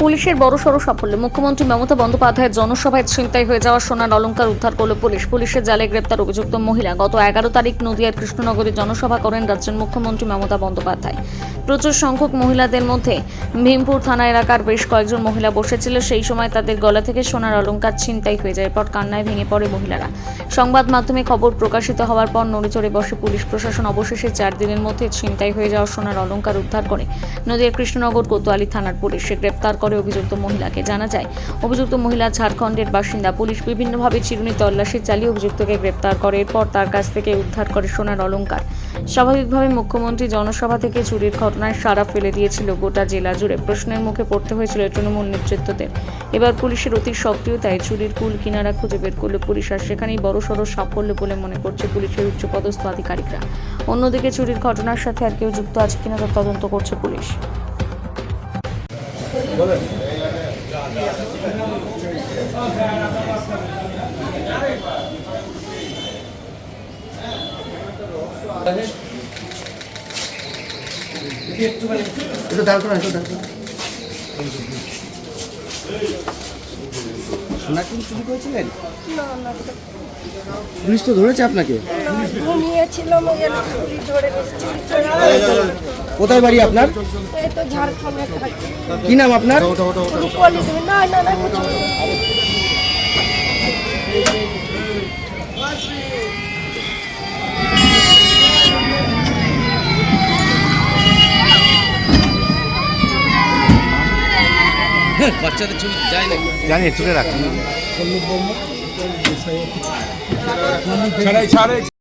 পুলিশের বড়সড় সাফল্য। মুখ্যমন্ত্রী মমতা বন্দ্যোপাধ্যায়ের জনসভায় ছিনতাই হয়ে যাওয়া সোনার অলংকার উদ্ধার করল পুলিশ। পুলিশের জালে গ্রেপ্তার অভিযুক্ত মহিলা। গত এগারো তারিখ নদিয়ার কৃষ্ণনগরে জনসভা করেন রাজ্যের মুখ্যমন্ত্রী মমতা বন্দ্যোপাধ্যায়। প্রচুর সংখ্যক মহিলাদের মধ্যে ভীমপুর থানা এলাকার বেশ কয়েকজন মহিলা বসেছিল। সেই সময় তাদের গলা থেকে সোনার অলংকার ছিনতাই হয়ে যায়। এরপর কান্নায় ভেঙে পড়ে মহিলারা। সংবাদ মাধ্যমে খবর প্রকাশিত হওয়ার পর নড়েচড়ে বসে পুলিশ প্রশাসন অবশেষে চার দিনের মধ্যে ছিনতাই হয়ে যাওয়া সোনার অলংকার উদ্ধার করে। নদিয়ার কৃষ্ণনগর কোতোয়ালি থানার পুলিশ গ্রেপ্তার করে অভিযুক্ত মহিলাকে জানা যায়। অভিযুক্ত মহিলা ঝাড়খণ্ডের বাসিন্দা। পুলিশ বিভিন্নভাবে চিরুনি তল্লাশি চালিয়ে অভিযুক্তকে গ্রেপ্তার করে। এরপর তার কাছ থেকে উদ্ধার করে সোনার অলংকার। স্বাভাবিকভাবে মুখ্যমন্ত্রী জনসভা থেকে চুরির ঘটনায় সারা ফেলে দিয়েছিল গোটা জেলা জুড়ে। প্রশ্নের মুখে পড়তে হয়েছিল তৃণমূল নেতৃত্বদের এবার পুলিশের অতি সক্রিয়তায় চুরির কুল কিনারা খুঁজে বের করল পুলিশ আর সেখানেই বড়সড় সাফল্য বলে মনে করছে পুলিশের উচ্চপদস্থ আধিকারিকরা। অন্যদিকে চুরির ঘটনার সাথে আর কেউ যুক্ত আছে কিনা তা তদন্ত করছে পুলিশ। একটু দাঁড় করুন একটু দাঁড় সোনা কি চুরি করেছিলেন? পুলিশ তো ধরেছে আপনাকে। চুরি ধরে কোথায় বাড়ি আপনার? কি নাম আপনার? রূপলি দেবী না না না। জানি তুলে রাখুন। ছাড়াই ছাড়াই।